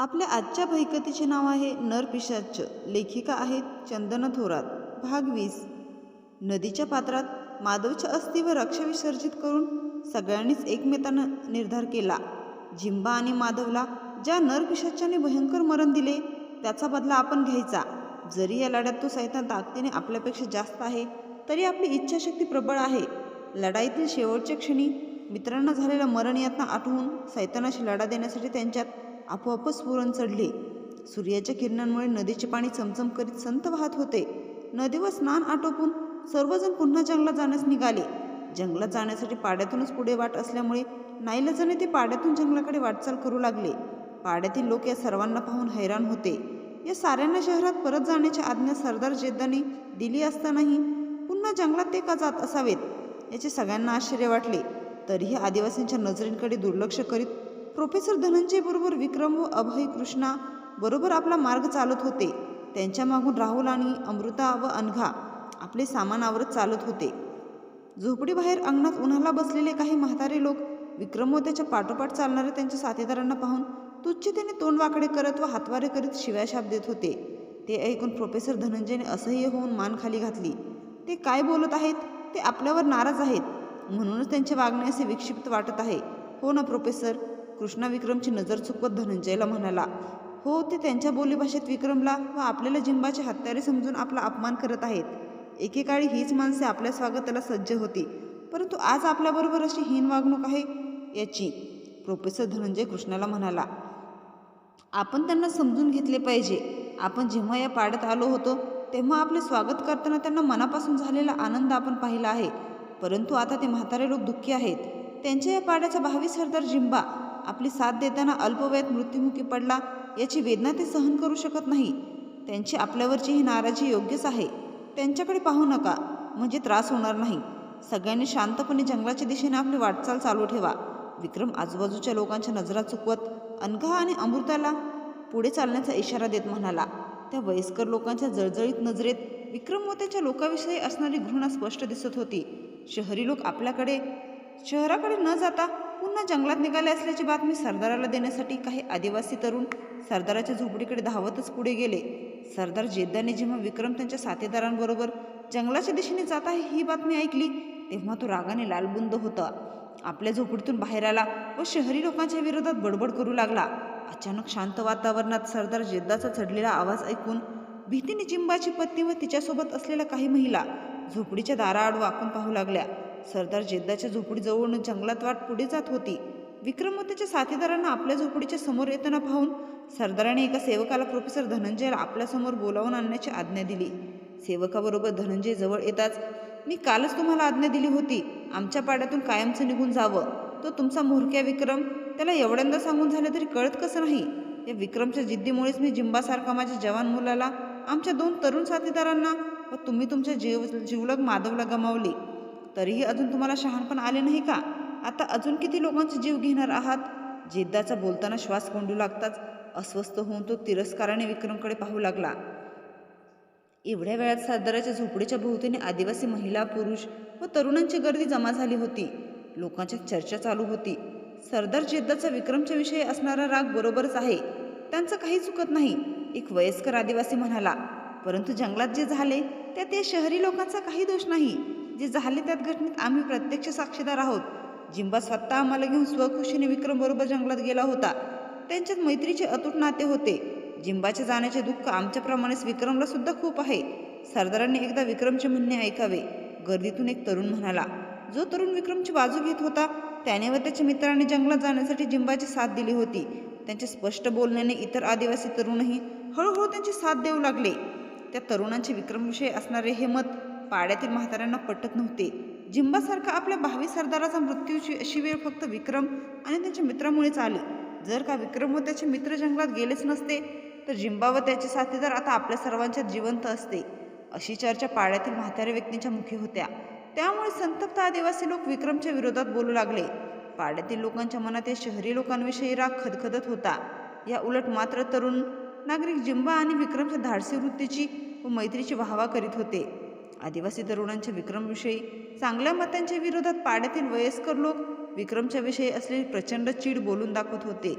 आपल्या आजच्या भयकतीचे नाव आहे नरपिशाच लेखिका आहेत चंदन थोरात. भाग वीस. नदीच्या पात्रात माधवच्या अस्थि व रक्षा विसर्जित करून सगळ्यांनीच एकमेकांना निर्धार केला. झिंबा आणि माधवला ज्या नरपिशाच्याने भयंकर मरण दिले त्याचा बदला आपण घ्यायचा. जरी या लढ्यात तो सैतान ताकदीने आपल्यापेक्षा जास्त आहे तरी आपली इच्छाशक्ती प्रबळ आहे. लढाईतील शेवटच्या क्षणी मित्रांना झालेला मरण यातना आठवून सैतानाशी लढा देण्यासाठी त्यांच्यात आपोआपच स्फुरण चढले. सूर्याच्या किरणांमुळे नदीचे पाणी चमचम करीत संत वाहत होते. नदीवर स्नान आटोपून सर्वजण पुन्हा जंगलात जाण्यास निघाले. जंगलात जाण्यासाठी पाड्यातूनच पुढे वाट असल्यामुळे नाईलाजाने ते पाड्यातून जंगलाकडे वाटचाल करू लागले. पाड्यातील लोक या सर्वांना पाहून हैराण होते. या साऱ्यांना शहरात परत जाण्याची आज्ञा सरदार जेद्दाने दिली असतानाही पुन्हा जंगलात ते का जात असावेत? याचे सगळ्यांना आश्चर्य वाटले. तरीही आदिवासींच्या नजरेंकडे दुर्लक्ष करीत प्रोफेसर धनंजय बरोबर विक्रम व अभय कृष्णा बरोबर आपला मार्ग चालत होते. त्यांच्या मागून राहुल आणि अमृता व अनघा आपले सामान आवरत चालत होते. झोपडीबाहेर अंगणात उन्हाला बसलेले काही म्हातारे लोक विक्रम व त्याच्या पाठोपाठ चालणाऱ्या त्यांच्या साथीदारांना पाहून तुच्छतेने तोंड वाकडे करत व हातवारे करीत शिव्याशाप देत होते. ते ऐकून प्रोफेसर धनंजयने असह्य होऊन मान खाली घातली. ते काय बोलत आहेत? ते आपल्यावर नाराज आहेत. म्हणूनच त्यांचे वागणे असे विक्षिप्त वाटत आहे. हो ना प्रोफेसर. कृष्णा विक्रमची नजर चुकवत धनंजयला म्हणाला हो ते त्यांच्या बोलीभाषेत विक्रमला व आपल्याला जिंबाचे हत्यारे समजून आपला अपमान करत आहेत. एकेकाळी हीच माणसे आपल्या स्वागताला सज्ज होती परंतु आज आपल्याबरोबर अशी हीन वागणूक आहे याची. प्रोफेसर धनंजय कृष्णाला म्हणाला आपण त्यांना समजून घेतले पाहिजे. आपण जेव्हा या पाड्यात आलो होतो तेव्हा आपले स्वागत करताना त्यांना मनापासून झालेला आनंद आपण पाहिला आहे. परंतु आता ते म्हातारे लोक दुःखी आहेत. त्यांच्या या पाड्याचा भावी सरदार जिंबा आपली साथ देताना अल्पवयात मृत्युमुखी पडला याची वेदना ते सहन करू शकत नाही. त्यांची आपल्यावरची ही नाराजी योग्यच आहे. त्यांच्याकडे पाहू नका म्हणजे त्रास होणार नाही. सगळ्यांनी शांतपणे जंगलाच्या दिशेने आपली वाटचाल चालू ठेवा. विक्रम आजूबाजूच्या लोकांच्या नजरा चुकवत अनघा आणि अमृताला पुढे चालण्याचा इशारा देत म्हणाला. त्या वयस्कर लोकांच्या जळजळीत नजरेत विक्रम व त्याच्या लोकाविषयी असणारी घृणा स्पष्ट दिसत होती. शहरी लोक आपल्याकडे शहराकडे न जाता पुन्हा जंगलात निघाले असल्याची बातमी सरदाराला देण्यासाठी काही आदिवासी तरुण सरदाराच्या झोपडीकडे धावतच पुढे गेले. सरदार जेद्दाने जेव्हा विक्रम त्यांच्या साथीदारांबरोबर जंगलाच्या दिशेने जात आहे ही बातमी ऐकली तेव्हा तो रागाने लालबुंद होता. आपल्या झोपडीतून बाहेर आला व शहरी लोकांच्या विरोधात बडबड करू लागला. अचानक शांत वातावरणात सरदार जेद्दाचा चढलेला आवाज ऐकून भीतीने जिंबाची पत्नी व तिच्यासोबत असलेल्या काही महिला झोपडीच्या दाराआड वाकून पाहू लागल्या. सरदार जेद्दाच्या झोपडीजवळून जंगलात वाट पुढे जात होती. विक्रम व त्याच्या साथीदारांना आपल्या झोपडीच्या समोर येताना पाहून सरदाराने एका सेवकाला प्रोफेसर धनंजयला आपल्यासमोर बोलावून आणण्याची आज्ञा दिली. सेवकाबरोबर धनंजय जवळ येताच मी कालच तुम्हाला आज्ञा दिली होती. आमच्या पाड्यातून कायमचं निघून जावं. तो तुमचा मोरक्या विक्रम. त्याला एवढ्यांदा सांगून झालं तरी कळत कसं नाही. या विक्रमच्या जिद्दीमुळेच मी जिंबासारखा माझ्या जवान मुलाला आमच्या दोन तरुण साथीदारांना व तुम्ही तुमच्या जीव जीवलग माधवला गमावली. तरीही अजून तुम्हाला शहाणपण आले नाही का? आता अजून किती लोकांचे जीव घेणार आहात? जिद्दाचा बोलताना श्वास कोंडू लागताच अस्वस्थ होऊन तो तिरस्काराने विक्रमकडे पाहू लागला. एवढ्या वेळात सरदाराच्या झोपडीच्या भोवतीने आदिवासी महिला पुरुष व तरुणांची गर्दी जमा झाली होती. लोकांच्या चर्चा चालू होती. सरदार जिद्दाचा विक्रमच्या विषयी असणारा राग बरोबरच आहे. त्यांचं काही चुकत नाही. एक वयस्कर आदिवासी म्हणाला परंतु जंगलात जे झाले त्यात या शहरी लोकांचा काही दोष नाही. जे झाले त्यात घटनेत आम्ही प्रत्यक्ष साक्षीदार आहोत. जिंबा स्वतः आम्हाला घेऊन स्वखुशीने विक्रम बरोबर जंगलात गेला होता. त्यांच्यात मैत्रीचे अतूट नाते होते. जिंबाचे जाण्याचे दुःख आमच्याप्रमाणेच विक्रमला सुद्धा खूप आहे. सरदारांनी एकदा विक्रमचे म्हणणे ऐकावे. गर्दीतून एक तरुण म्हणाला जो तरुण विक्रमची बाजू घेत होता त्याने व त्याच्या मित्रांनी जंगलात जाण्यासाठी जिंबाची साथ दिली होती. त्यांच्या स्पष्ट बोलण्याने इतर आदिवासी तरुणही हळूहळू त्यांची साथ देऊ लागले. त्या तरुणांचे विक्रमविषयी असणारे हे मत पाड्यातील म्हाताऱ्यांना पटत नव्हते. जिंबासारखा आपल्या भावी सरदाराचा मृत्यूची अशी वेळ फक्त विक्रम आणि त्यांच्या मित्रामुळेच आली. जर का विक्रम व त्याचे मित्र जंगलात गेलेच नसते तर जिंबा व त्याचे साथीदार आता आपल्या सर्वांच्यात जिवंत असते. अशी चर्चा पाड्यातील म्हाताऱ्या व्यक्तींच्या मुखी होत्या. त्यामुळे संतप्त आदिवासी लोक विक्रमच्या विरोधात बोलू लागले. पाड्यातील लोकांच्या मनात या शहरी लोकांविषयी राग खदखदत होता. या उलट मात्र तरुण नागरिक जिंबा आणि विक्रमच्या धाडसी वृत्तीची व मैत्रीची वाहवा करीत होते. आदिवासी तरुणांच्या विक्रमविषयी चांगल्या मतांच्या विरोधात पाड्यातील वयस्कर लोक विक्रमच्या विषयी असलेली प्रचंड चीड बोलून दाखवत होते.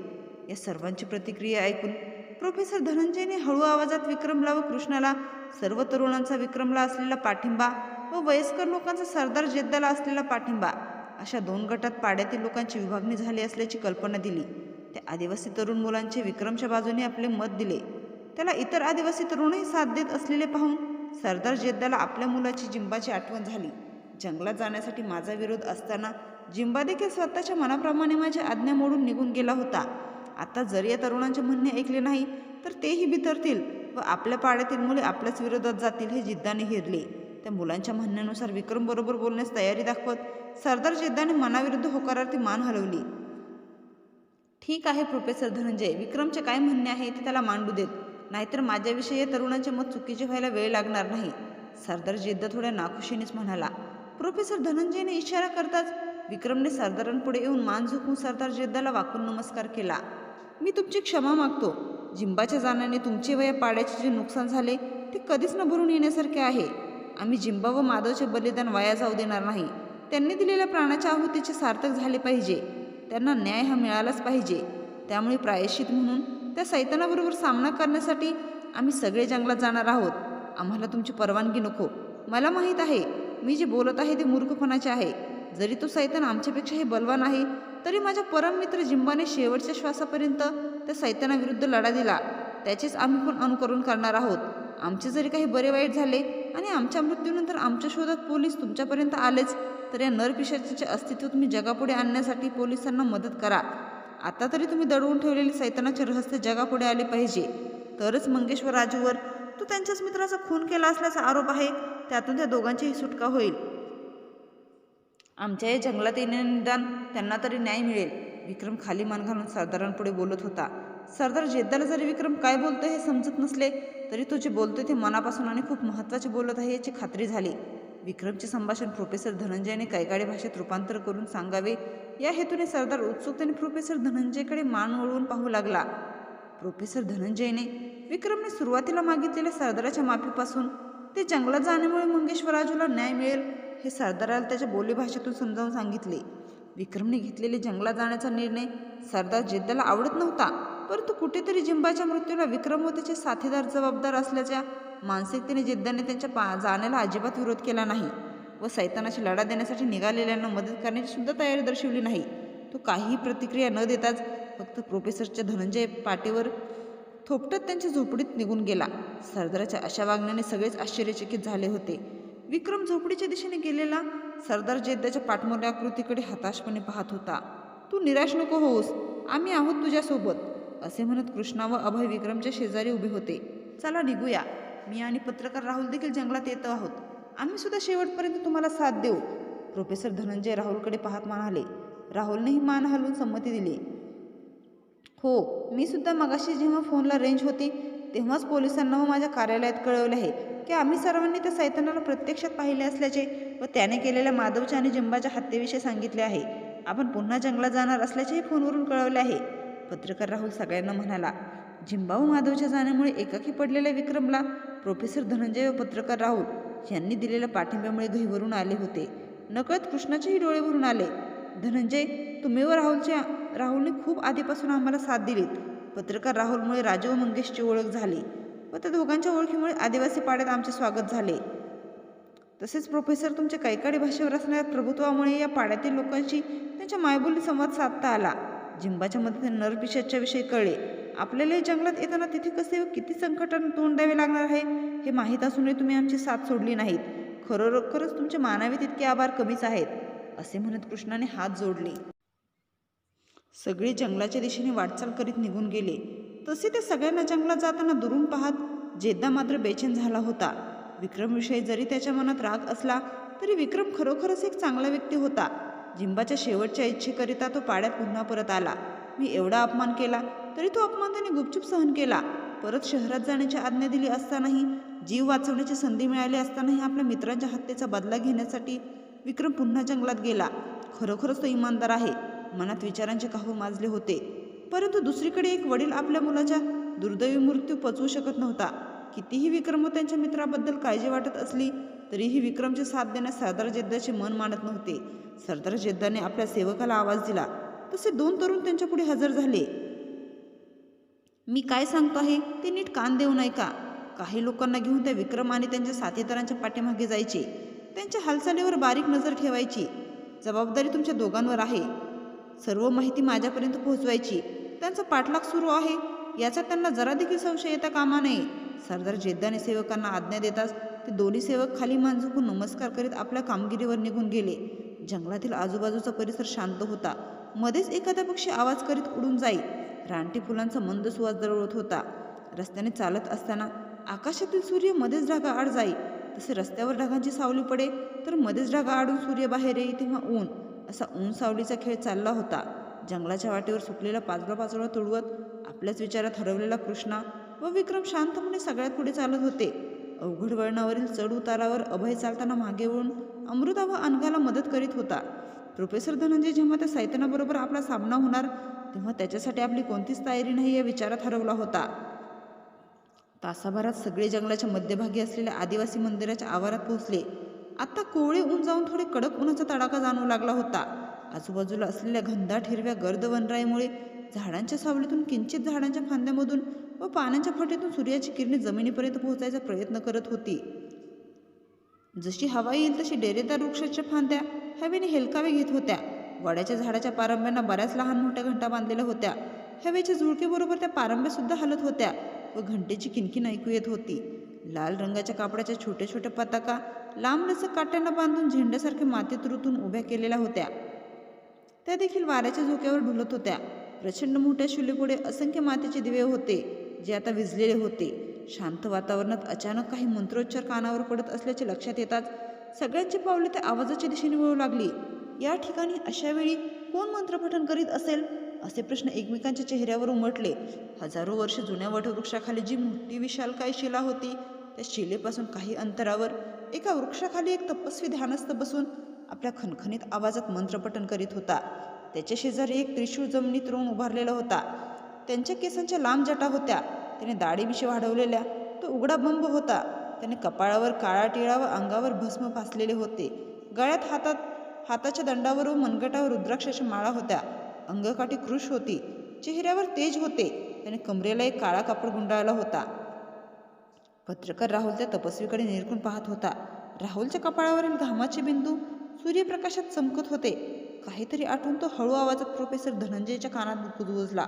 या सर्वांची प्रतिक्रिया ऐकून प्रोफेसर धनंजयने हळू आवाजात विक्रमला व कृष्णाला सर्व तरुणांचा विक्रमला असलेला पाठिंबा व वयस्कर लोकांचा सरदार जेद्दाला असलेला पाठिंबा अशा दोन गटात पाड्यातील लोकांची विभागणी झाली असल्याची कल्पना दिली. त्या आदिवासी तरुण मुलांचे विक्रमच्या बाजूने आपले मत दिले. त्याला इतर आदिवासी तरुणही साथ देत असलेले पाहून सरदार जेद्दाला आपल्या मुलाची जिंबाची आठवण झाली. जंगलात जाण्यासाठी माझा विरोध असताना जिंबा देखील स्वतःच्या मनाप्रमाणे माझी आज्ञा मोडून निघून गेला होता. आता जर या तरुणांचे म्हणणे ऐकले नाही तर तेही भितरतील व आपल्या पाड्यातील मुले आपल्याच विरोधात जातील हे जिद्दाने हिरले. त्या मुलांच्या म्हणण्यानुसार विक्रम बरोबर बोलण्यास तयारी दाखवत सरदार जिद्दाने मनाविरुद्ध होकारार्थी मान हलवली. ठीक आहे प्रोफेसर धनंजय. विक्रमचे काय म्हणणे आहे ते त्याला मांडू देत. नाहीतर माझ्याविषयी या तरुणाचे मत चुकीचे व्हायला वेळ लागणार नाही. सरदार जिद्द थोड्या नाखुशीनेच म्हणाला प्रोफेसर धनंजयने इशारा करताच विक्रमने सरदारांपुढे येऊन मान झुकून सरदार जिद्दाला वाकून नमस्कार केला. मी तुमची क्षमा मागतो. जिंबाच्या जाण्याने तुमचे वया पाड्याचे जे नुकसान झाले ते कधीच न भरून येण्यासारखे आहे. आम्ही जिंबा व माधवचे बलिदान वाया जाऊ देणार नाही. त्यांनी दिलेल्या प्राणाच्या आहुतीचे सार्थक झाले पाहिजे. त्यांना न्याय हा मिळालाच पाहिजे. त्यामुळे प्रायश्चित म्हणून त्या सैतानाबरोबर सामना करण्यासाठी आम्ही सगळे जंगलात जाणार आहोत. आम्हाला तुमची परवानगी नको. मला माहीत आहे मी जे बोलत आहे ते मूर्खपणाचे आहे. जरी तो सैतान आमच्यापेक्षाही बलवान आहे तरी माझ्या परम मित्र जिंबाने शेवटच्या श्वासापर्यंत त्या सैतानाविरुद्ध लढा दिला. त्याचेच आम्ही पण अनुकरण करणार आहोत. आमचे जरी काही बरे वाईट झाले आणि आमच्या मृत्यूनंतर आमच्या शोधात पोलीस तुमच्यापर्यंत आलेच तर या नरपिशाचे अस्तित्व तुम्ही जगापुढे आणण्यासाठी पोलिसांना मदत करा. आता तरी तुम्ही दडवून ठेवलेली सैतानाचे रहस्य जगापुढे आले पाहिजे. तरच मंगेश्वर राजूवर तो त्यांच्याच मित्राचा खून केला असल्याचा आरोप आहे. त्यातून त्या दोघांचीही सुटका होईल. आमच्या या जंगलात येणे निदान त्यांना तरी न्याय मिळेल. विक्रम खाली मान घालून सरदारांपुढे बोलत होता. सरदार जेद्दाला जरी विक्रम काय बोलतोय हे समजत नसले तरी तो जे बोलतोय ते मनापासून आणि खूप महत्त्वाचे बोलत आहे याची खात्री झाली. विक्रमचे संभाषण प्रोफेसर धनंजयने कैकाडी भाषेत रूपांतर करून सांगावे. या हेतूने सरदार उत्सुकतेने प्रोफेसर धनंजयकडे मान वळवून पाहू लागला. प्रोफेसर धनंजयने विक्रमने सुरुवातीला मागितलेल्या सरदाराच्या माफीपासून ते जंगलात जाण्यामुळे मंगेश्वराजूला न्याय मिळेल हे सरदाराला त्याच्या बोलीभाषेतून समजावून सांगितले. विक्रमने घेतलेले जंगलात जाण्याचा निर्णय सरदार जिद्दाला आवडत नव्हता परंतु कुठेतरी जिंबाच्या मृत्यूला विक्रम व त्याचे साथीदार जबाबदार असल्याच्या मानसिकतेने जिद्दाने त्यांच्या पा जाण्याला अजिबात विरोध केला नाही व सैतानाशी लढा देण्यासाठी निघालेल्यांना मदत करण्याची सुद्धा तयारी दर्शवली नाही. तो काहीही प्रतिक्रिया न देताच फक्त प्रोफेसरच्या धनंजय पाटेवर थोपटत त्यांच्या झोपडीत निघून गेला. सरदाराच्या अशा वागण्याने सगळेच आश्चर्यचकित झाले होते. विक्रम झोपडीच्या दिशेने गेलेला सरदार जेद्दाच्या पाठमोऱ्या आकृतीकडे हताशपणे पाहत होता. तू निराश नको होऊस आम्ही आहोत तुझ्यासोबत असे म्हणत कृष्णा व अभय विक्रमच्या शेजारी उभे होते. चला निघूया. मी आणि पत्रकार राहुल देखील जंगलात येत आहोत. आम्ही सुद्धा शेवटपर्यंत तुम्हाला साथ देऊ. प्रोफेसर धनंजय राहुलकडे पाहत म्हणाले राहुलनेही मान हलवून संमती दिली. हो मी सुद्धा मगाशी जेव्हा फोनला रेंज होती तेव्हाच पोलिसांना व माझ्या कार्यालयात कळवले आहे की आम्ही सर्वांनी त्या सैतानाला प्रत्यक्षात पाहिले असल्याचे व त्याने केलेल्या माधवच्या आणि जिंबाच्या हत्येविषयी सांगितले आहे. आपण पुन्हा जंगलात जाणार असल्याचेही फोनवरून कळवले आहे. पत्रकार राहुल सगळ्यांना म्हणाला झिंबाऊ माधवच्या जाण्यामुळे एकाकी पडलेल्या विक्रमला प्रोफेसर धनंजय व पत्रकार राहुल यांनी दिलेल्या पाठिंब्यामुळे घहीवरून आले होते. नकळत कृष्णाचेही डोळे भरून आले. धनंजय तुम्ही व राहुलच्या राहुलने खूप आधीपासून आम्हाला साथ दिलीत. पत्रकार राहुलमुळे राजू व मंगेशची ओळख झाली व त्या दोघांच्या ओळखीमुळे आदिवासी पाड्यात आमचे स्वागत झाले. तसेच प्रोफेसर तुमच्या कैकाडी भाषेवर असणाऱ्या प्रभुत्वामुळे या पाड्यातील लोकांशी त्यांच्या मायबोली संवाद साधता आला. जिंबाच्या मदतीने नरपिशाच्या विषयी कळले. आपल्याला जंगलात येताना तिथे कसे किती संकटांना तोंड द्यावे लागणार आहे हे माहीत असूनही तुम्ही आमची साथ सोडली नाहीत. खरोखरच तुमचे मानावे तितके आभार कमीच आहेत असे म्हणत कृष्णाने हात जोडले. सगळे जंगलाच्या दिशेने वाटचाल करीत निघून गेले. तसे ते सगळ्यांना जंगलात जाताना दुरून पाहत जेद्दा मात्र बेचैन झाला होता. विक्रमविषयी जरी त्याच्या मनात राग असला तरी विक्रम खरोखरच एक चांगला व्यक्ती होता. जिंबाच्या शेवटच्या इच्छेकरिता तो पाड्यात पुन्हा परत आला. मी एवढा अपमान केला तरी तो अपमान त्याने गुपचूप सहन केला. परत शहरात जाण्याची आज्ञा दिली असतानाही जीव वाचवण्याची संधी मिळाली असतानाही आपल्या मित्रांच्या हत्येचा बदला घेण्यासाठी विक्रम पुन्हा जंगलात गेला. खरोखरच तो इमानदार आहे. मनात विचारांचे काहू माजले होते. परंतु दुसरीकडे एक वडील आपल्या मुलाच्या दुर्दैवी मृत्यू पचवू शकत नव्हता. कितीही विक्रम त्यांच्या मित्राबद्दल काळजी वाटत असली तरीही विक्रमचे साथ देण्यास सरदार जेद्दाचे मन मानत नव्हते. सरदार जेद्दाने आपल्या सेवकाला आवाज दिला. तसे दोन तरुण त्यांच्या पुढे हजर झाले. मी काय सांगतो आहे? ते नीट कान देऊ नये का काही लोकांना घेऊन त्या विक्रम आणि त्यांच्या साथीदारांच्या पाठीमागे जायचे. त्यांच्या हालचालीवर बारीक नजर ठेवायची. जबाबदारी तुमच्या दोघांवर आहे. सर्व माहिती माझ्यापर्यंत पोहोचवायची. त्यांचा पाठलाग सुरू आहे. याचा त्यांना जरा देखील संशय येता कामा नये. सरदार जेद्दाने सेवकांना आज्ञा देताच ते दोन्ही सेवक खाली मान झुकून नमस्कार करीत आपल्या कामगिरीवर निघून गेले. जंगलातील आजूबाजूचा परिसर शांत होता. मध्येच एखादा पक्षी आवाज करीत उडून जाई. रानटी फुलांचा मंद सुवास दरवळत होता. रस्त्याने चालत असताना आकाशातील सूर्य मध्येच ढगा आड जाई. तसे रस्त्यावर ढगांची सावली पडे तर मध्येच ढगा आडून सूर्य बाहेर येई तेव्हा ऊन असा ऊन सावलीचा खेळ चालला होता. जंगलाच्या वाटेवर सुकलेला पाचोळा पाचोळा तुडवत आपल्याच विचारात हरवलेला कृष्णा व विक्रम शांतपणे सगळ्यात पुढे चालत होते. अवघड वळणावरील चढ उतारावर अभय चालताना मागे वळून अमृता व अनघाला मदत करीत होता. प्रोफेसर धनंजय जेव्हा त्या सैतानाबरोबर आपला सामना होणार तेव्हा त्याच्यासाठी आपली कोणतीच तयारी नाही या विचारात हरवला होता. तासाभरात सगळे जंगलाच्या मध्यभागी असलेल्या आदिवासी मंदिराच्या आवारात पोहोचले. आता कोवळे ऊन जाऊन थोडे कडक उन्हाचा तडाखा जाणवू लागला होता. आजूबाजूला असलेल्या घनदाट हिरव्या गर्द वनराईमुळे झाडांच्या सावलीतून किंचित झाडांच्या फांद्यामधून व पानांच्या फटेतून सूर्याची किरणे जमिनीपर्यंत पोहोचायचा प्रयत्न करत होती. जशी हवा येईल तशी डेरेदार वृक्षाच्या फांद्या हवेने हेलकावे घेत होत्या. वड्याच्या झाडाच्या पारंब्यांना बऱ्याच लहान मोठ्या घंटा बांधलेल्या होत्या. हवेच्या झुळकेबरोबर त्या पारंब्या सुद्धा हलत होत्या व घंटेची किणकिन ऐकू येत होती. लाल रंगाच्या कापडाच्या छोट्या छोट्या पताका लांबलचक काट्यांना बांधून झेंड्यासारख्या मातीत रुतून उभ्या केलेल्या होत्या. त्या देखील वाऱ्याच्या झोक्यावर ढुलत होत्या. प्रचंड मोठ्या शुलीपुढे असंख्य मातीचे दिवे होते जे आता विजलेले होते. शांत वातावरणात अचानक काही मंत्रोच्चार कानावर पडत असल्याचे लक्षात येताच सगळ्यांची पावले त्या आवाजाच्या दिशेने वळू लागली. या ठिकाणी अशा वेळी कोण मंत्रपठण करीत असेल? असे प्रश्न एकमेकांच्या चेहऱ्यावर उमटले. हजारो वर्ष जुन्या वटवृक्षाखाली जी मोठी विशालकाय शिला होती त्या शिलेपासून काही अंतरावर एका वृक्षाखाली एक तपस्वी ध्यानस्थ बसून आपल्या खणखणीत आवाजात मंत्रपठण करीत होता. त्याच्या शेजारी एक त्रिशूळ जमिनीत रोवून उभारलेला होता. त्यांच्या केसांच्या लांब जटा होत्या. त्याने दाढीविषयी वाढवलेल्या तो उघडा बंब होता. त्याने कपाळावर काळा टिळा व अंगावर भस्म फासलेले होते. गळ्यात हातात हाताच्या दंडावर व मनगटावर रुद्राक्षाच्या माळा होत्या. अंगकाठी कृष होती. चेहऱ्यावर तेज होते. त्याने कमरेला एक काळा कापड गुंडाळला होता. पत्रकार राहुल त्या तपस्वीकडे निरखून पाहत होता. राहुलच्या कपाळावरील घामाचे बिंदू सूर्यप्रकाशात चमकत होते. काहीतरी आठवून तो हळू आवाजात प्रोफेसर धनंजयच्या कानात कुजबुजला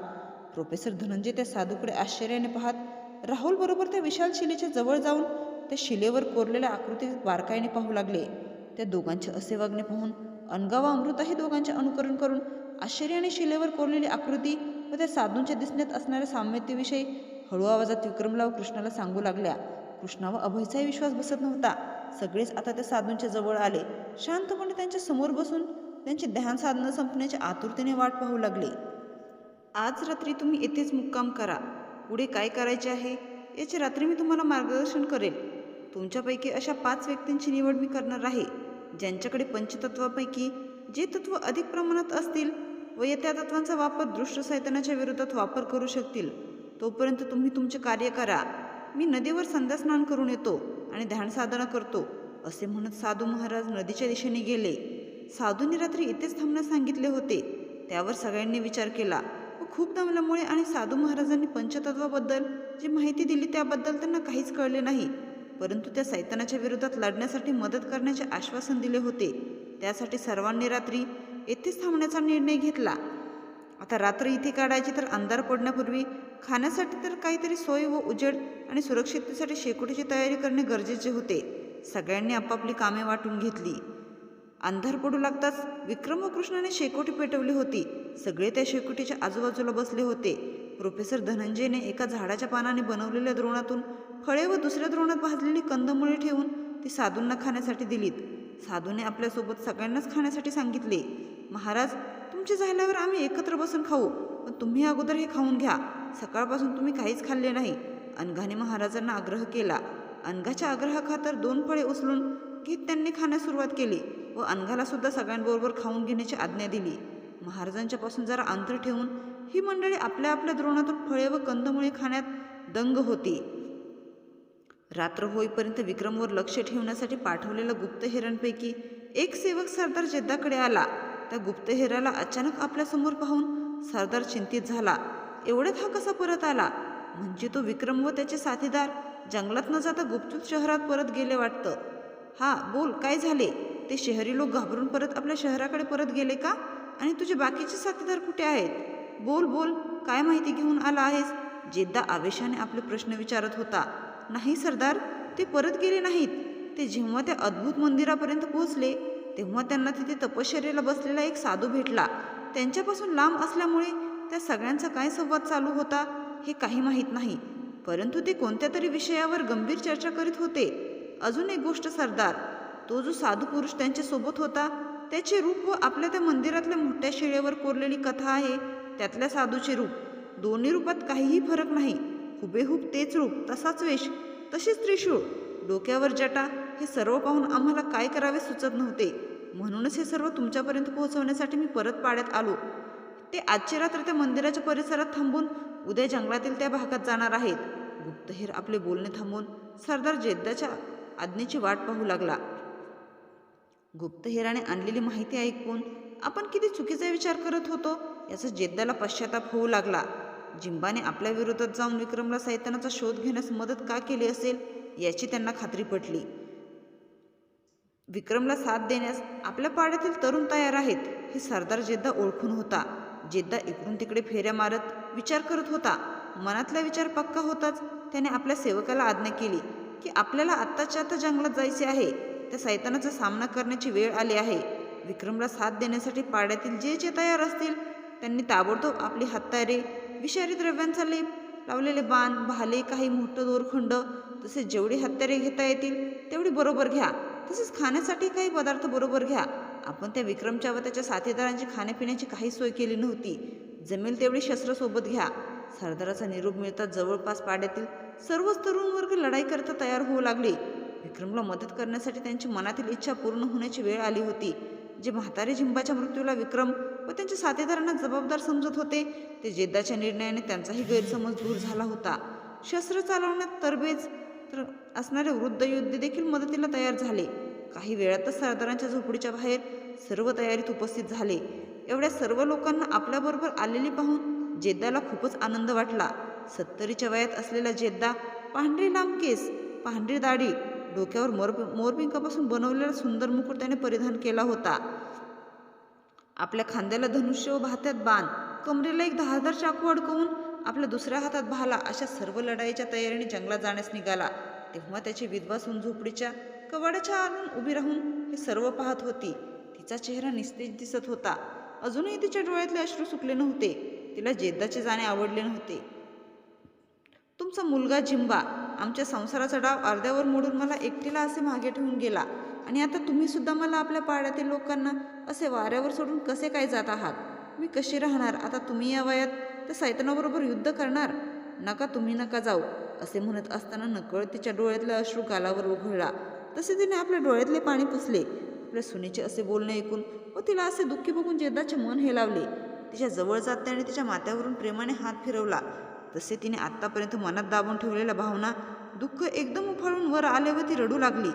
प्रोफेसर धनंजय त्या साधूकडे आश्चर्याने पाहत राहुल बरोबर त्या विशाल शिलेच्या जवळ जाऊन त्या शिलेवर कोरलेल्या आकृती बारकाईने पाहू लागले. त्या दोघांचे असे वागणे पाहून अनगावा अमृताही दोघांचे अनुकरण करून आश्चर्य आणि शिलेवर कोरलेली आकृती व त्या साधूंच्या दिसण्यात असणाऱ्या साम्यतेविषयी हळू आवाजात विक्रमला व कृष्णाला सांगू लागल्या कृष्णा व अभयचाही विश्वास बसत नव्हता. सगळेच आता त्या साधूंच्या जवळ आले. शांतपणे त्यांच्यासमोर बसून त्यांची ध्यान साधनं संपण्याच्या आतुरतेने वाट पाहू लागले. आज रात्री तुम्ही येथेच मुक्काम करा. पुढे काय करायचे आहे? याची रात्री मी तुम्हाला मार्गदर्शन करेल तुमच्यापैकी अशा पाच व्यक्तींची निवड मी करणार आहे. ज्यांच्याकडे पंचतत्वापैकी जे तत्व अधिक प्रमाणात असतील व या त्या तत्वांचा वापर दृष्ट सैतानाच्या विरोधात वापर करू शकतील तोपर्यंत तुम्ही तुमचे कार्य करा. मी नदीवर संध्या स्नान करून येतो आणि ध्यान साधना करतो असे म्हणत साधू महाराज नदीच्या दिशेने गेले. साधूंनी रात्री इथेच थांबण्यास सांगितले होते. त्यावर सगळ्यांनी विचार केला व खूप दमल्यामुळे आणि साधू महाराजांनी पंचतत्वाबद्दल जी माहिती दिली त्याबद्दल त्यांना काहीच कळले नाही. परंतु त्या सैतानाच्या विरोधात लढण्यासाठी मदत करण्याचे आश्वासन दिले होते. त्यासाठी सर्वांनी रात्री येथेच थांबण्याचा निर्णय घेतला. आता रात्र इथे काढायची तर अंधार पडण्यापूर्वी खाण्यासाठी तर काहीतरी सोय व उजेड आणि सुरक्षिततेसाठी शेकोटीची तयारी करणे गरजेचे होते. सगळ्यांनी आपापली कामे वाटून घेतली. अंधार पडू लागताच विक्रम व कृष्णाने शेकोटी पेटवली होती. सगळे त्या शेकोटीच्या आजूबाजूला बसले होते. प्रोफेसर धनंजयने एका झाडाच्या पानाने बनवलेल्या द्रोणातून फळे व दुसऱ्या द्रोणात भाजलेली कंदमुळे ठेवून ती साधूंना खाण्यासाठी दिलीत. साधूने आपल्यासोबत सगळ्यांनाच खाण्यासाठी सांगितले महाराज तुमचे झाल्यावर आम्ही एकत्र बसून खाऊ पण तुम्ही अगोदर हे खाऊन घ्या. सकाळपासून तुम्ही काहीच खाल्ले नाही. अनघाने महाराजांना आग्रह केला. अनघाच्या आग्रहाखातर दोन फळे उचलून घेत त्यांनी खाण्यास सुरुवात केली व अनघाला सुद्धा सगळ्यांबरोबर खाऊन घेण्याची आज्ञा दिली. महाराजांच्यापासून जरा अंतर ठेवून ही मंडळी आपल्या आपल्या द्रोणातून फळे व कंदमुळे खाण्यात दंग होती. रात्र होईपर्यंत विक्रमवर लक्ष ठेवण्यासाठी पाठवलेल्या गुप्तहेरांपैकी एक सेवक सरदार जेद्दाकडे आला. त्या गुप्तहेराला अचानक आपल्यासमोर पाहून सरदार चिंतित झाला. एवढ्यात हा कसा परत आला? म्हणजे तो विक्रम व त्याचे साथीदार जंगलात न जाता गुपचूप शहरात परत गेले वाटतं. हा बोल काय झाले? ते शहरी लोक घाबरून परत आपल्या शहराकडे परत गेले का? आणि तुझे बाकीचे साथीदार कुठे आहेत? बोल बोल काय माहिती घेऊन आला आहेस? जेद्दा आवेशाने आपले प्रश्न विचारत होता. नाही सरदार ते परत गेले नाहीत. ते जेव्हा त्या अद्भुत मंदिरापर्यंत पोहोचले तेव्हा त्यांना तिथे तपश्चर्याला बसलेला एक साधू भेटला. त्यांच्यापासून लांब असल्यामुळे त्या सगळ्यांचा काय संवाद चालू होता हे काही माहीत नाही. परंतु ते कोणत्या तरी विषयावर गंभीर चर्चा करीत होते. अजून एक गोष्ट सरदार तो जो साधू पुरुष त्यांच्यासोबत होता त्याचे रूप व आपल्या त्या मंदिरातल्या मोठ्या शिळेवर कोरलेली कथा आहे त्यातल्या साधूचे रूप. दोन्ही रूपात काहीही फरक नाही. हुबेहूब तेच रूप तसाच वेश तशीच त्रिशूळ. डोक्यावर जटा हे सर्व पाहून आम्हाला काय करावे सुचत नव्हते. म्हणूनच हे सर्व तुमच्यापर्यंत पोहोचवण्यासाठी मी परत पाड्यात आलो. ते आजची रात्र त्या मंदिराच्या परिसरात थांबून उद्या जंगलातील त्या भागात जाणार आहेत. गुप्तहेर आपले बोलणे थांबून सरदार जेद्दाच्या आज्ञेची वाट पाहू लागला. गुप्तहेराने आणलेली माहिती ऐकून आपण किती चुकीचा विचार करत होतो? याचा जेद्दाला पश्चाताप होऊ लागला. जिंबाने आपल्या विरोधात जाऊन विक्रमला सैतानाचा शोध घेण्यास मदत का केली असेल याची त्यांना खात्री पटली. विक्रमला साथ देण्यास आपल्या पाड्यातील तरुण तयार आहेत हे सरदार जेद्दा ओळखून होता. जेद्दा इकडून तिकडे फेऱ्या मारत विचार करत होता. मनातला विचार पक्का होताच त्याने आपल्या सेवकाला आज्ञा केली की आपल्याला आत्ताच्या आता जंगलात जायचे आहे. त्या सैतानाचा सामना करण्याची वेळ आली आहे. विक्रमला साथ देण्यासाठी पाड्यातील जे जे तयार असतील त्यांनी ताबडतोब आपली हत्यारे विषारी द्रव्यांचा लेप लावलेले बाण भाले काही मोठं दोरखंड तसेच जेवढी हत्यारे घेता येतील तेवढी बरोबर घ्या. तसेच खाण्यासाठी काही पदार्थ बरोबर घ्या. आपण त्या विक्रमच्या व त्याच्या साथीदारांची खाण्यापिण्याची काही सोय केली नव्हती. जमेल तेवढी शस्त्र सोबत घ्या. सरदाराचा निरोप मिळताच जवळपास पाड्यातील सर्वच तरुण वर्ग लढाई करता तयार होऊ लागले. विक्रमला मदत करण्यासाठी त्यांची मनातील इच्छा पूर्ण होण्याची वेळ आली होती. जे म्हातारे जिंबाच्या मृत्यूला विक्रम व त्यांच्या साथीदारांना जबाबदार समजत होते ते जेद्दाच्या निर्णयाने त्यांचाही गैरसमज दूर झाला होता. शस्त्र चालवण्यात तरबेज तर असणारे वृद्ध योद्धे देखील मदतीला तयार झाले. काही वेळातच सरदारांच्या झोपडीच्या बाहेर सर्व तयारीत उपस्थित झाले. एवढ्या सर्व लोकांना आपल्याबरोबर आलेली पाहून जेद्दाला खूपच आनंद वाटला. सत्तरीच्या वयात असलेला जेद्दा पांढरे लांब केस पांढरी दाढी डोक्यावर मोर मोरपिंकापासून बनवलेला सुंदर मुकुट त्याने परिधान केला होता. आपल्या खांद्याला धनुष्य व भात्यात बाण कमरेला एक दहादार चाकू अडकवून आपल्या दुसऱ्या हातात भाला अशा सर्व लढाईच्या तयारीने जंगलात जाण्यास निघाला. तेव्हा त्याची विधवासून झोपडीच्या कवाडाच्या आणून उभी राहून हे सर्व पाहत होती. तिचा चेहरा निस्तेज दिसत होता. अजूनही तिच्या डोळ्यातले अश्रू सुकले नव्हते. तिला जेद्दाचे जाणे आवडले नव्हते. तुमचा मुलगा जिंबा आमच्या संसाराचा डाव अर्ध्यावर मोडून मला एकटीला असे मागे ठेवून गेला. आणि आता तुम्हीसुद्धा मला आपल्या पाड्यातील लोकांना असे वाऱ्यावर सोडून कसे काय जात आहात? मी कशी राहणार? आता तुम्ही या वयात त्या सैतानाबरोबर युद्ध करणार? नका तुम्ही नका जाऊ असे म्हणत असताना नकळ तिच्या डोळ्यातला अश्रू गालावर उघळला तसे तिने आपल्या डोळ्यातले पाणी पुसले. आपल्या सुनेचे असे बोलणे ऐकून व तिला असे दुःखी बघून जेदाचे मन हेलावले. तिच्या जवळ जात त्याने तिच्या माथ्यावरून प्रेमाने हात फिरवला. तसे तिने आत्तापर्यंत मनात दाबून ठेवलेल्या भावना दुःख एकदम उफाळून वर आले व ती रडू लागली.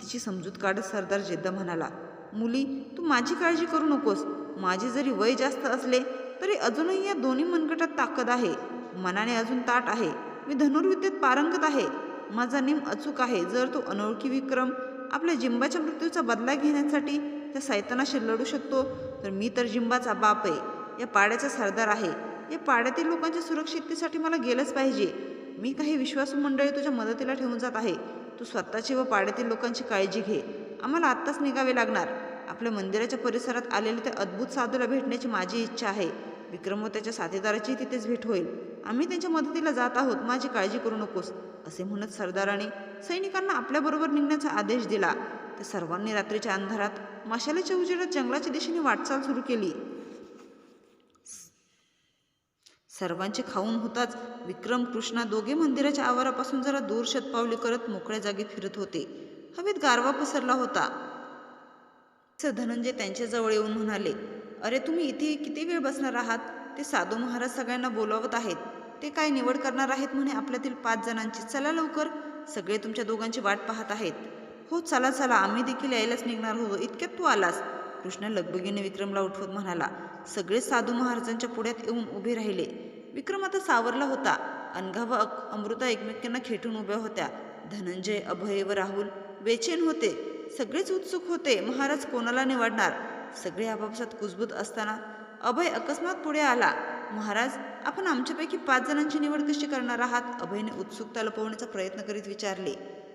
तिची समजूत काढत सरदार जेद्दा म्हणाला मुली तू माझी काळजी करू नकोस. माझे जरी वय जास्त असले तरी अजूनही या दोन्ही मनगटात ताकद आहे. मनाने अजून ताट आहे. मी धनुर्विद्येत पारंगत आहे. माझा नेम अचूक आहे. जर तो अनोळखी विक्रम आपल्या जिंबाच्या मृत्यूचा बदला घेण्यासाठी त्या सैतानाशी लढू शकतो तर मी तर जिंबाचा बाप आहे. या पाड्याचा सरदार आहे. या पाड्यातील लोकांच्या सुरक्षिततेसाठी मला गेलंच पाहिजे. मी काही विश्वासू मंडळी तुझ्या मदतीला ठेवून जात आहे. तू स्वतःची व पाड्यातील लोकांची काळजी घे. आम्हाला आत्ताच निघावे लागणार. आपल्या मंदिराच्या परिसरात आलेल्या त्या अद्भुत साधूला भेटण्याची माझी इच्छा आहे. विक्रम व त्याच्या साथीदाराची तिथेच भेट होईल. आम्ही त्यांच्या मदतीला जात आहोत. माझी काळजी करू नकोस. असे म्हणत सरदाराने सैनिकांना आपल्याबरोबर निघण्याचा आदेश दिला. त्या सर्वांनी रात्रीच्या अंधारात माशाल्याच्या उजेडात जंगलाच्या दिशेने वाटचाल सुरू केली. सर्वांचे खाऊन होताच विक्रम कृष्णा दोघे मंदिराच्या आवारापासून जरा दूर शतपावली करत मोकळ्या जागी फिरत होते. हवेत गारवा पसरला होता. धनंजय त्यांच्याजवळ येऊन म्हणाले अरे तुम्ही इथे किती वेळ बसणार आहात? ते साधू महाराज सगळ्यांना बोलावत आहेत. ते काय निवड करणार आहेत म्हणे आपल्यातील पाच जणांची? चला लवकर. सगळे तुमच्या दोघांची वाट पाहत आहेत. हो चला चला. आम्ही देखील यायलाच निघणार होतो. इतक्यात तू आलास. कृष्ण लगबगीने विक्रमला उठवत म्हणाला सगळे साधू महाराजांच्या पुढ्यात येऊन उभे राहिले. विक्रम आता सावरला होता. अनघा व अमृता एकमेकांना खेटून उभ्या होत्या. धनंजय अभय व राहुल बेचैन होते. सगळेच उत्सुक होते. महाराज कोणाला निवडणार? सगळे आपापसात कुजबूत असताना अभय अकस्मात पुढे आला. महाराज आपण आमच्यापैकी पाच जणांची निवड कशी करणार आहात? अभयने उत्सुकता लपवण्याचा प्रयत्न करीत विचारले.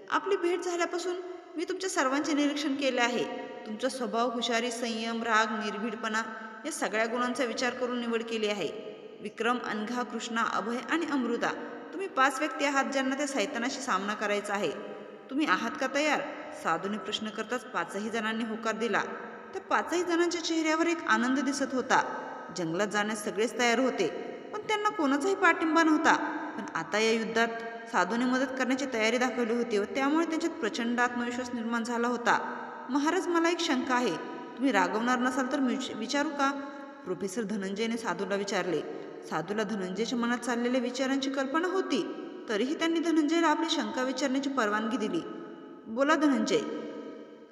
आपली भेट झाल्यापासून मी तुमच्या सर्वांचे निरीक्षण केले आहे. तुमचा स्वभाव हुशारी संयम राग निर्भीडपणा या सगळ्या गुणांचा विचार करून निवड केली आहे. विक्रम अनघा कृष्णा अभय आणि अमृता तुम्ही पाच व्यक्ती आहात ज्यांना त्या सैतानाशी सामना करायचा आहे. तुम्ही आहात का तयार? साधूने प्रश्न करताच पाचही जणांनी होकार दिला. त्या पाचही जणांच्या चेहऱ्यावर एक आनंद दिसत होता. जंगलात जाण्यास सगळेच तयार होते पण त्यांना कोणाचाही पाठिंबा नव्हता. पण आता या युद्धात साधूने मदत करण्याची तयारी दाखवली होती व त्यामुळे त्यांच्यात प्रचंड आत्मविश्वास निर्माण झाला होता. महाराज मला एक शंका आहे. तुम्ही रागवणार नसाल तर मी विचारू का? प्रोफेसर धनंजयने साधूला विचारले. साधूला धनंजयच्या मनात चाललेल्या विचारांची कल्पना होती. तरीही त्यांनी धनंजयला आपली शंका विचारण्याची परवानगी दिली. बोला धनंजय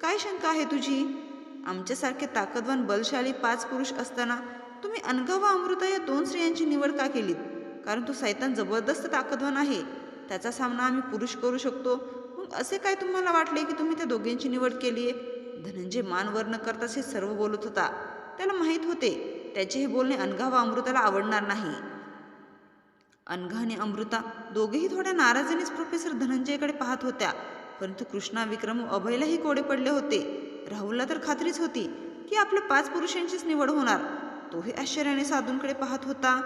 काय शंका आहे तुझी? आमच्यासारखे ताकदवान बलशाली पाच पुरुष असताना तुम्ही अनघा व अमृता या दोन स्त्रियांची निवड का केलीत? कारण तो सैतान जबरदस्त ताकदवान आहे. त्याचा सामना आम्ही पुरुष करू शकतो. असे काय तुम्हाला वाटले की तुम्ही त्या दोघींची निवड केली आहे? धनंजय मानवर न करताच हे सर्व बोलत होता. त्याला माहीत होते. त्याचे हे बोलणे अनघा व अमृताला आवडणार नाही. अनघा आणि अमृता दोघेही थोड्या नाराजीनेच प्रोफेसर धनंजयकडे पाहत होत्या. परंतु कृष्णा विक्रम अभयलाही कोडे पडले होते. राहुलला तर खात्रीच होती की आपल्या पाच पुरुषांचीच निवड होणार. तोही आश्चर्याने साधूंकडे पाहत होता.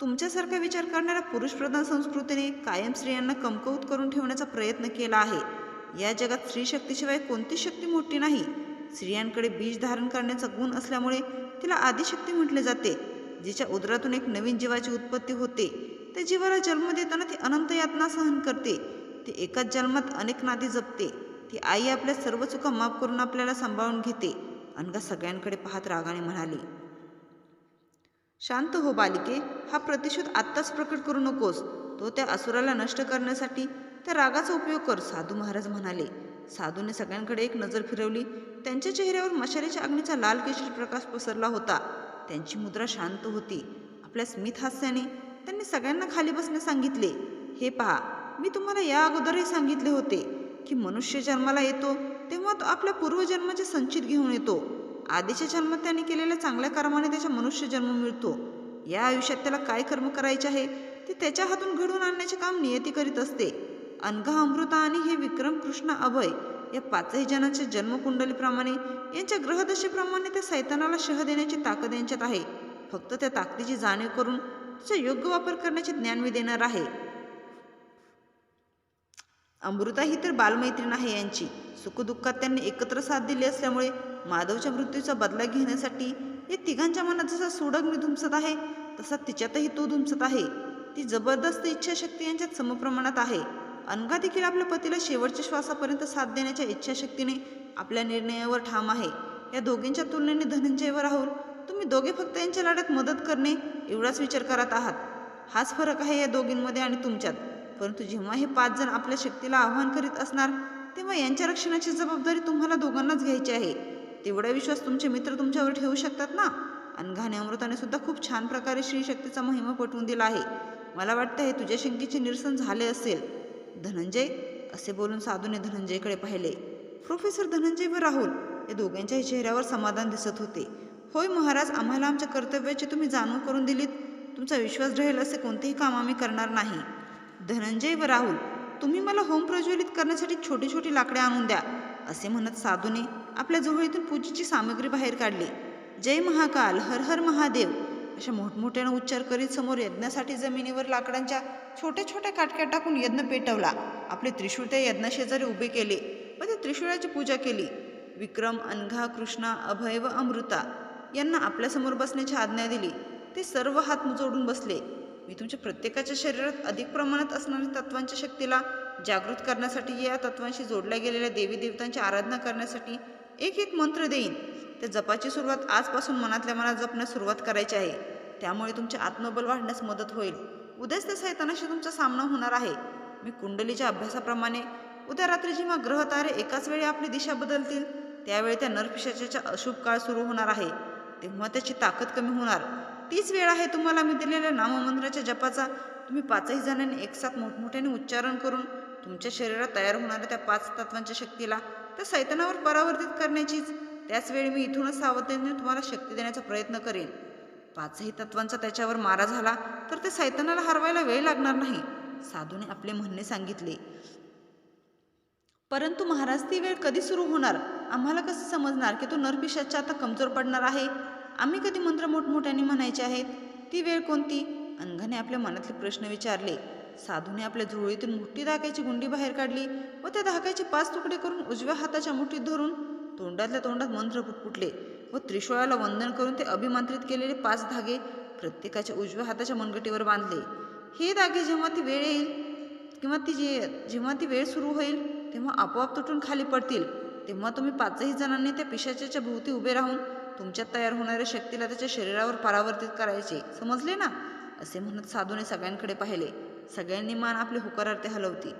तुमच्यासारखा विचार करणाऱ्या पुरुषप्रधान संस्कृतीने कायम स्त्रियांना कमकवत करून ठेवण्याचा प्रयत्न केला आहे. या जगात स्त्री शक्तीशिवाय शक्ती मोठी नाही. स्त्रियांकडे बीज धारण करण्याचा गुण असल्यामुळे तिला आदिशक्ती म्हटले जाते जिच्या उदरातून एक नवीन जीवाची उत्पत्ती होते. त्या जीवाला जन्म देताना ती अनंत यातना सहन करते. ती एकाच जन्मात अनेक नाती जपते. ती आई आपल्या सर्व चुका माफ करून आपल्याला सांभाळून घेते. अनघा सगळ्यांकडे पाहत रागाने म्हणाली शांत हो बालिके. हा प्रतिशोध आत्ताच प्रकट करू नकोस. तो त्या असुराला नष्ट करण्यासाठी त्या रागाचा उपयोग कर साधू महाराज म्हणाले. साधूने सगळ्यांकडे एक नजर फिरवली. त्यांच्या चेहऱ्यावर मशालीच्या अग्नीचा लाल केशरी प्रकाश पसरला होता. त्यांची मुद्रा शांत होती. आपल्या स्मित हास्याने त्यांनी सगळ्यांना खाली बसणे सांगितले. हे पहा मी तुम्हाला या अगोदरही सांगितले होते की मनुष्य जन्माला येतो तेव्हा तो आपल्या पूर्वजन्माचे संचित घेऊन येतो. आधीच्या जन्मात त्याने केलेल्या चांगल्या कर्माने त्याचा मनुष्य जन्म मिळतो. या आयुष्यात त्याला काय कर्म करायचे आहे? ते त्याच्या हातून घडवून आणण्याचे काम नियती करीत असते. अनघा अमृता आणि हे विक्रम कृष्ण अभय या पाचही जणांच्या जन्मकुंडलीप्रमाणे यांच्या ग्रहदशेप्रमाणे त्या सैतानाला शह देण्याची ताकद यांच्यात आहे. फक्त त्या ताकदीची जाणीव करून त्याचा योग्य वापर करण्याचे ज्ञान मी देणार आहे. अमृता ही तर बालमैत्रीण आहे यांची. सुखदुःखात त्यांनी एकत्र साथ दिली असल्यामुळे माधवच्या मृत्यूचा बदला घेण्यासाठी या तिघांच्या मनात जसा सुडग्नी धुमसत आहे तसा तिच्यातही तो धुमसत आहे. ती जबरदस्त इच्छाशक्ती यांच्यात समप्रमाणात आहे. अनघा देखील आपल्या पतीला शेवटच्या श्वासापर्यंत साथ देण्याच्या इच्छाशक्तीने आपल्या निर्णयावर ठाम आहे. या दोघींच्या तुलनेने धनंजय व राहुल तुम्ही दोघे फक्त यांच्या लढ्यात मदत करणे एवढाच विचार करत आहात. हाच फरक आहे या दोघींमध्ये आणि तुमच्यात. परंतु जेव्हा हे पाच जण आपल्या शक्तीला आव्हान करीत असणार तेव्हा यांच्या रक्षणाची जबाबदारी तुम्हाला दोघांनाच घ्यायची आहे. तेवढा विश्वास तुमचे मित्र तुमच्यावर ठेवू शकतात ना? अनघाने अमृताने सुद्धा खूप छान प्रकारे श्री शक्तीचा महिमा पटवून दिला आहे. मला वाटतं हे तुझ्या शंकेचे निरसन झाले असेल. धनंजय असे बोलून साधूने धनंजयकडे पाहिले. प्रोफेसर धनंजय व राहुल या दोघांच्याही चेहऱ्यावर समाधान दिसत होते. होय महाराज आम्हाला आमच्या कर्तव्याची तुम्ही जाणून करून दिलीत. तुमचा विश्वास राहील असे कोणतेही काम आम्ही करणार नाही. धनंजय व राहुल तुम्ही मला होम प्रज्वलित करण्यासाठी छोटी छोटी लाकडे आणून द्या असे म्हणत साधूने आपल्या जवळीतून पूजेची सामग्री बाहेर काढली. जय महाकाल हर हर महादेव अशा मोठमोठ्यानं उच्चार करीत समोर यज्ञासाठी जमिनीवर लाकडांच्या छोट्या छोट्या काटक्या टाकून यज्ञ पेटवला. आपले त्रिशूळ त्या यज्ञाशेजारी उभे केले व त्या त्रिशूळाची पूजा केली. विक्रम अनघा कृष्णा अभय व अमृता यांना आपल्यासमोर बसण्याची आज्ञा दिली. ते सर्व हात जोडून बसले. मी तुमच्या प्रत्येकाच्या शरीरात अधिक प्रमाणात असणाऱ्या तत्वांच्या शक्तीला जागृत करण्यासाठी या तत्वांशी जोडल्या गेलेल्या देवी देवतांची आराधना करण्यासाठी एक एक मंत्र देईन. त्या जपाची सुरुवात आजपासून मनातल्या मनात जपण्यास सुरुवात करायची आहे. त्यामुळे तुमचे आत्मबल वाढण्यास मदत होईल. उद्याच त्या सैतानाशी तुमचा सामना होणार आहे. मी कुंडलीच्या अभ्यासाप्रमाणे उद्या रात्री जेव्हा ग्रह तारे एकाच वेळी आपली दिशा बदलतील त्यावेळी त्या नरपिशाच्या अशुभ काळ सुरू होणार आहे. तेव्हा त्याची ताकद कमी होणार. तीच वेळ आहे तुम्हाला मी दिलेल्या नाममंत्राच्या जपाचा. तुम्ही पाचही जणांनी एकसाथ मोठमोठ्याने उच्चारण करून तुमच्या शरीरात तयार होणाऱ्या त्या पाच तत्वांच्या शक्तीला त्या सैतानावर परावर्तित करण्याचीच. त्याच वेळी मी इथूनच सावधानीने तुम्हाला शक्ती देण्याचा प्रयत्न करेन. पाचही तत्वांचा त्याच्यावर मारा झाला तर ते सैतानाला हरवायला वेळ लागणार नाही साधूने आपले म्हणणे सांगितले. परंतु महाराज ती वेळ कधी सुरू होणार? आम्हाला कसं समजणार की तो नरपिशाच्या आता कमजोर पडणार आहे? आम्ही कधी मंत्र मोठमोठ्याने म्हणायचे आहेत? ती वेळ कोणती? अंघाने आपल्या मनातले प्रश्न विचारले. साधूने आपल्या झोळीतून मुठी धाकायची गुंडी बाहेर काढली व त्या धाकायचे पाच तुकडे करून उजव्या हाताच्या मुठीत धरून तोंडातल्या तोंडात मंत्र पुटपुटले व त्रिशोळाला वंदन करून ते अभिमंत्रित केलेले पाच धागे प्रत्येकाच्या उजव्या हाताच्या मनगटीवर बांधले. हे धागे जेव्हा ती वेळ येईल किंवा ती जे जेव्हा ती वेळ सुरू होईल तेव्हा आपोआप तुटून खाली पडतील. तेव्हा तुम्ही पाचही जणांनी त्या पिशाच्याच्या भोवती उभे राहून तुमच्यात तयार होणाऱ्या शक्तीला त्याच्या शरीरावर परावर्तित करायचे. समजले ना? असे म्हणत साधूने सगळ्यांकडे पाहिले. सगळ्यांनी मान आपली होकारार्थी हलवती.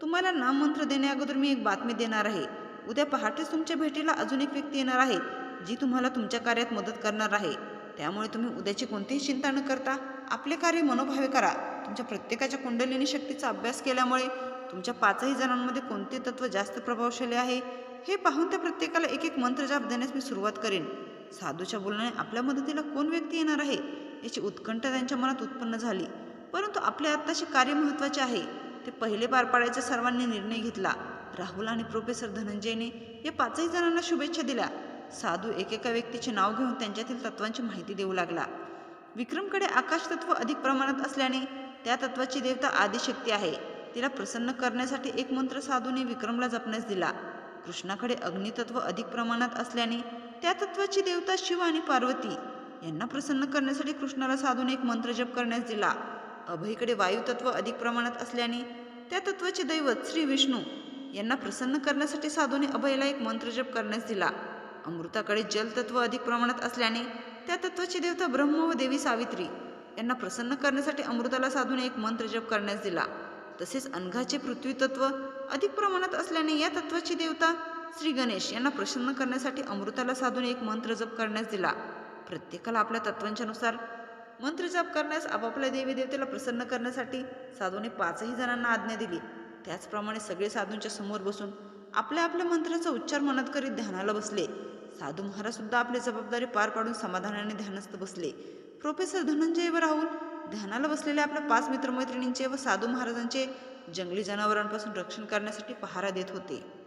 तुम्हाला नाममंत्र देण्याअगोदर मी एक बातमी देणार आहे. उद्या पहाटेच तुमच्या भेटीला अजून एक व्यक्ती येणार आहे जी तुम्हाला तुमच्या कार्यात मदत करणार आहे. त्यामुळे तुम्ही उद्याची कोणतीही चिंता न करता आपले कार्य मनोभावे करा. तुमच्या प्रत्येकाच्या कुंडलिनी शक्तीचा अभ्यास केल्यामुळे तुमच्या पाचही जणांमध्ये कोणते तत्व जास्त प्रभावशाली आहे हे पाहून त्या प्रत्येकाला एक एक मंत्रजाप देण्यास मी सुरुवात करेन. साधूच्या बोलण्याने आपल्या मदतीला कोण व्यक्ती येणार आहे याची उत्कंठा त्यांच्या मनात उत्पन्न झाली. परंतु आपले आत्ताचे कार्य महत्त्वाचे आहे. ते पहिले पार पाडायचा सर्वांनी निर्णय घेतला. राहुल आणि प्रोफेसर धनंजयने या पाचही जणांना शुभेच्छा दिल्या. साधू एकेका व्यक्तीचे नाव घेऊन त्यांच्यातील तत्वांची माहिती देऊ लागला. विक्रमकडे आकाश तत्व अधिक प्रमाणात असल्याने त्या तत्वाची देवता आदिशक्ती आहे. तिला प्रसन्न करण्यासाठी एक मंत्र साधूने विक्रमला जपण्यास दिला. कृष्णाकडे अग्नितत्व अधिक प्रमाणात असल्याने त्या तत्वाची देवता शिव आणि पार्वती यांना प्रसन्न करण्यासाठी कृष्णाला साधून एक मंत्र जप करण्यास दिला. अभयकडे वायुतत्व अधिक प्रमाणात असल्याने त्या तत्वाचे दैवत श्री विष्णू यांना प्रसन्न करण्यासाठी साधूने अभयला एक मंत्र जप करण्यास दिला. अमृताकडे जलतत्व अधिक प्रमाणात असल्याने त्या तत्वाची देवता ब्रह्म व देवी सावित्री यांना प्रसन्न करण्यासाठी अमृताला साधूने एक मंत्र जप करण्यास दिला. तसेच अनघाचे पृथ्वी तत्व अधिक प्रमाणात असल्याने या तत्वाची देवता श्री गणेश यांना प्रसन्न करण्यासाठी अमृताला साधून एक मंत्र जप करण्यास दिला. प्रत्येकाला आपल्या तत्वांच्यानुसार मंत्र जप करण्यास आपापल्या देवी देवतेला प्रसन्न करण्यासाठी साधूने पाचही जणांना आज्ञा दिली. त्याचप्रमाणे सगळे साधूंच्या समोर बसून आपल्या आपल्या मंत्राचा उच्चार मनात करीत ध्यानाला बसले. साधू महाराज सुद्धा आपली जबाबदारी पार पाडून समाधानाने ध्यानस्थ बसले. प्रोफेसर धनंजय व राहुल ध्यानाला बसलेल्या आपल्या पाच मित्रमैत्रिणींचे व साधू महाराजांचे जंगली जनावरांपासून रक्षण करण्यासाठी पहारा देत होते.